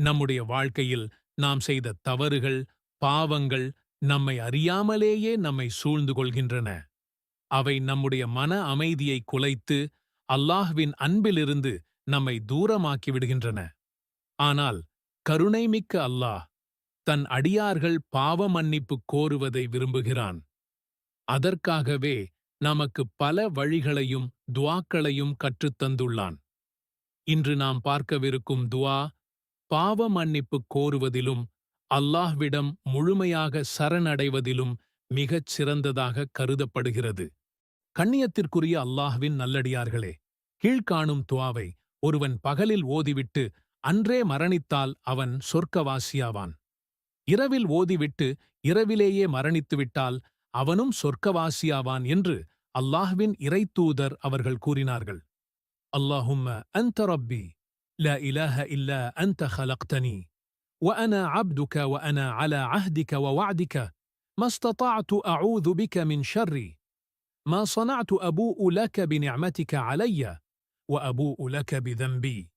நம்முடைய வாழ்க்கையில் நாம் செய்த தவறுகள் பாவங்கள் நம்மை அறியாமலேயே நம்மை சூழ்ந்து கொள்கின்றன. அவை நம்முடைய மன அமைதியை குலைத்து அல்லாஹ்வின் அன்பிலிருந்து நம்மை தூரமாக்கிவிடுகின்றன ஆனால் கருணைமிக்க அல்லாஹ் தன் அடியார்கள் பாவ மன்னிப்பு கோருவதை விரும்புகிறான். அதற்காகவே நமக்கு பல வழிகளையும் துவாக்களையும் கற்றுத்தந்துள்ளான். இன்று நாம் பார்க்கவிருக்கும் துவா பாவ மன்னிப்பு கோருவதிலும் அல்லாஹ்விடம் முழுமையாக சரணடைவதிலும் மிகச் சிறந்ததாக கருதப்படுகிறது. கண்ணியத்திற்குரிய அல்லாஹ்வின் நல்லடியார்களே கீழ்காணும் துவாவை ஒருவன் பகலில் ஓதிவிட்டு அன்றே மரணித்தால் அவன் சொர்க்கவாசியாவான். இரவில் ஓதிவிட்டு இரவிலேயே மரணித்துவிட்டால் அவனும் சொர்க்கவாசியாவான் என்று அல்லாஹ்வின் இறைத்தூதர் அவர்கள் கூறினார்கள். அல்லாஹும்ம அந்தரப்பி لا إله إلا أنت خلقتني وأنا عبدك وأنا على عهدك ووعدك ما استطعت أعوذ بك من شري ما صنعت أبوء لك بنعمتك علي وأبوء لك بذنبي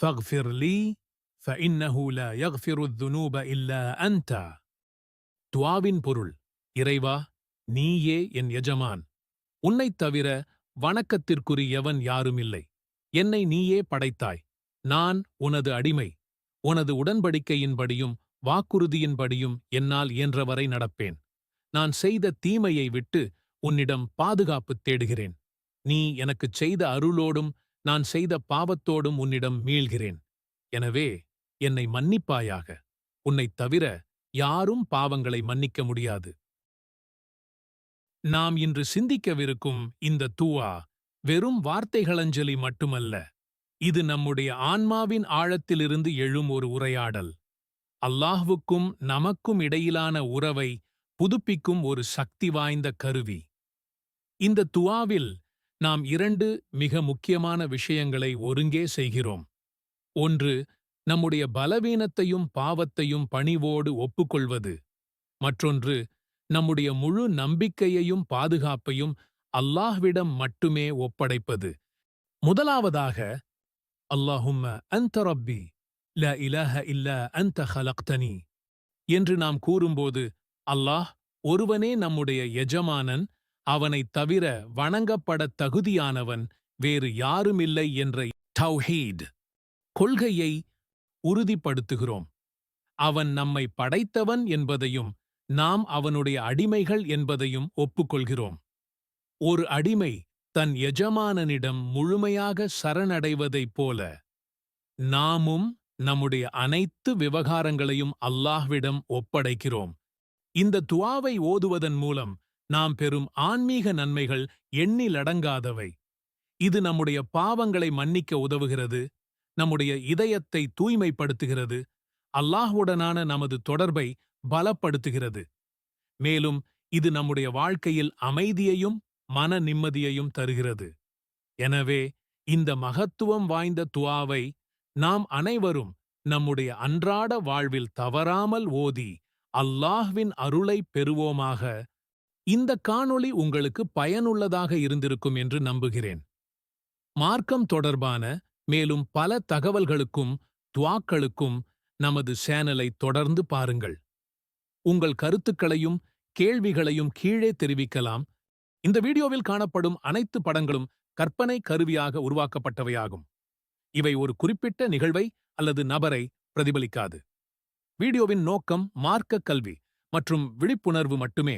فاغفر لي فإنه لا يغفر الذنوب إلا أنت துவாவின் பொருள் இறைவா நீயே என் எஜமான் உன்னைத் தவிர வணக்கத்திற்குரியவன் யாருமில்லை என்னை நீயே படைத்தாய் நான் உனது அடிமை. உனது உடன்படிக்கையின்படியும் வாக்குறுதியின்படியும் என்னால் இயன்றவரை நடப்பேன். நான் செய்த தீமையை விட்டு உன்னிடம் பாதுகாப்பு தேடுகிறேன். நீ எனக்குச் செய்த அருளோடும் நான் செய்த பாவத்தோடும் உன்னிடம் மீள்கிறேன். எனவே என்னை மன்னிப்பாயாக. உன்னைத் தவிர யாரும் பாவங்களை மன்னிக்க முடியாது. நாம் இன்று சிந்திக்கவிருக்கும் இந்த தூவா வெறும் வார்த்தைகளஞ்சலி மட்டுமல்ல. இது நம்முடைய ஆன்மாவின் ஆழத்திலிருந்து எழும் ஒரு உரையாடல். அல்லாஹ்வுக்கும் நமக்கும் இடையிலான உறவை புதுப்பிக்கும் ஒரு சக்தி வாய்ந்த கருவி. இந்த துவாவில் நாம் இரண்டு மிக முக்கியமான விஷயங்களை ஒருங்கே செய்கிறோம். ஒன்று நம்முடைய பலவீனத்தையும் பாவத்தையும் பணிவோடு ஒப்புக்கொள்வது. மற்றொன்று நம்முடைய முழு நம்பிக்கையையும் பாதுகாப்பையும் அல்லாஹ்விடம் மட்டுமே ஒப்படைப்பது. முதலாவதாக அல்லாஹும்ம அந்த ரப்பி ல இலஹ இல்ல அந்த ஹலக்தனி என்று நாம் கூறும்போது அல்லாஹ் ஒருவனே நம்முடைய எஜமானன் அவனைத் தவிர வணங்கப்படத் தகுதியானவன் வேறு யாருமில்லை என்ற தௌஹீத் கொள்கையை உறுதிப்படுத்துகிறோம். அவன் நம்மை படைத்தவன் என்பதையும் நாம் அவனுடைய அடிமைகள் என்பதையும் ஒப்புக்கொள்கிறோம். ஒரு அடிமை தன் எஜமானனிடம் முழுமையாக சரணடைவதைப் போல நாமும் நம்முடைய அனைத்து விவகாரங்களையும் அல்லாஹ்விடம் ஒப்படைக்கிறோம். இந்த துவாவை ஓதுவதன் மூலம் நாம் பெறும் ஆன்மீக நன்மைகள் எண்ணிலடங்காதவை இது நம்முடைய பாவங்களை மன்னிக்க உதவுகிறது நம்முடைய இதயத்தை தூய்மைப்படுத்துகிறது அல்லாஹ்வுடனான நமது தொடர்பை பலப்படுத்துகிறது. மேலும் இது நம்முடைய வாழ்க்கையில் அமைதியையும் மன நிம்மதியையும் தருகிறது. எனவே இந்த மகத்துவம் வாய்ந்த துவாவை நாம் அனைவரும் நம்முடைய அன்றாட வாழ்வில் தவறாமல் ஓதி அல்லாஹ்வின் அருளை பெறுவோமாக. இந்த காணொளி உங்களுக்கு பயனுள்ளதாக இருந்திருக்கும் என்று நம்புகிறேன். மார்க்கம் தொடர்பான மேலும் பல தகவல்களுக்கும் துவாக்களுக்கும் நமது சேனலை தொடர்ந்து பாருங்கள். உங்கள் கருத்துக்களையும் கேள்விகளையும் கீழே தெரிவிக்கலாம். இந்த வீடியோவில் காணப்படும் அனைத்து படங்களும் கற்பனை கருவியாக உருவாக்கப்பட்டவையாகும். இவை ஒரு குறிப்பிட்ட நிகழ்வை அல்லது நபரை பிரதிபலிக்காது. வீடியோவின் நோக்கம் மார்க்க கல்வி மற்றும் விழிப்புணர்வு மட்டுமே.